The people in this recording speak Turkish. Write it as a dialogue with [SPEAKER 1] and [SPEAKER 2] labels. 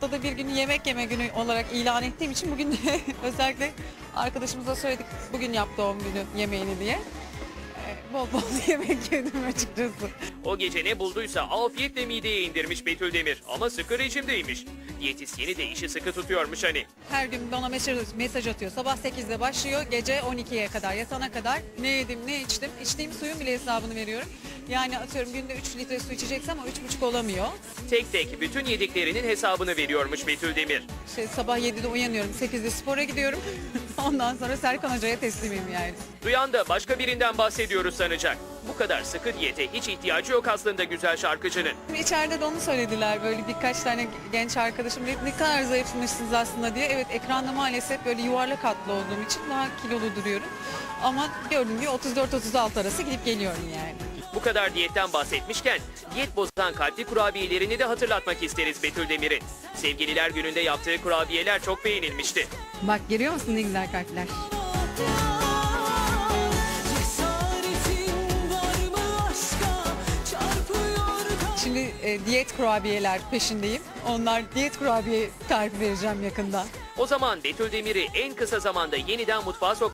[SPEAKER 1] Haftada bir günü yemek yeme günü olarak ilan ettiğim için bugün de özellikle arkadaşımıza söyledik bugün yap doğum günü yemeğini diye. Ee, Bol bol yemek yedim açıkçası.
[SPEAKER 2] O gece ne bulduysa afiyetle mideye indirmiş Betül Demir ama sıkı rejimdeymiş. Diyetisyeni de işi sıkı tutuyormuş hani.
[SPEAKER 1] Her gün bana mesaj, mesaj atıyor. Sabah 8'de başlıyor, gece 12'ye kadar, yatana kadar ne yedim, ne içtim. İçtiğim suyun bile hesabını veriyorum. Yani atıyorum günde 3 litre su içeceksem ama 3,5 olamıyor.
[SPEAKER 2] Tek tek bütün yediklerinin hesabını veriyormuş Betül Demir.
[SPEAKER 1] İşte sabah 7'de uyanıyorum, 8'de spora gidiyorum. Ondan sonra Serkan Hoca'ya teslimim yani.
[SPEAKER 2] Duyan da başka birinden bahsediyoruz sanacak. Bu kadar sıkı diyete hiç ihtiyacı yok aslında güzel şarkıcının.
[SPEAKER 1] İçeride de onu söylediler böyle birkaç tane genç arkadaşım dedi, ne kadar zayıflamışsınız aslında diye. Evet ekranda maalesef böyle yuvarlak hatlı olduğum için daha kilolu duruyorum. Ama gördüğüm gibi 34-36 arası gidip geliyorum yani.
[SPEAKER 2] Bu kadar diyetten bahsetmişken diyet bozan kalpli kurabiyelerini de hatırlatmak isteriz Betül Demir'in. Sevgililer gününde yaptığı kurabiyeler çok beğenilmişti.
[SPEAKER 1] Bak görüyor musun ne güzel kalpler? Şimdi e, diyet kurabiyeler peşindeyim. Onlar diyet kurabiye tarifi vereceğim yakında.
[SPEAKER 2] O zaman Betül Demir'i en kısa zamanda yeniden mutfağa sokmak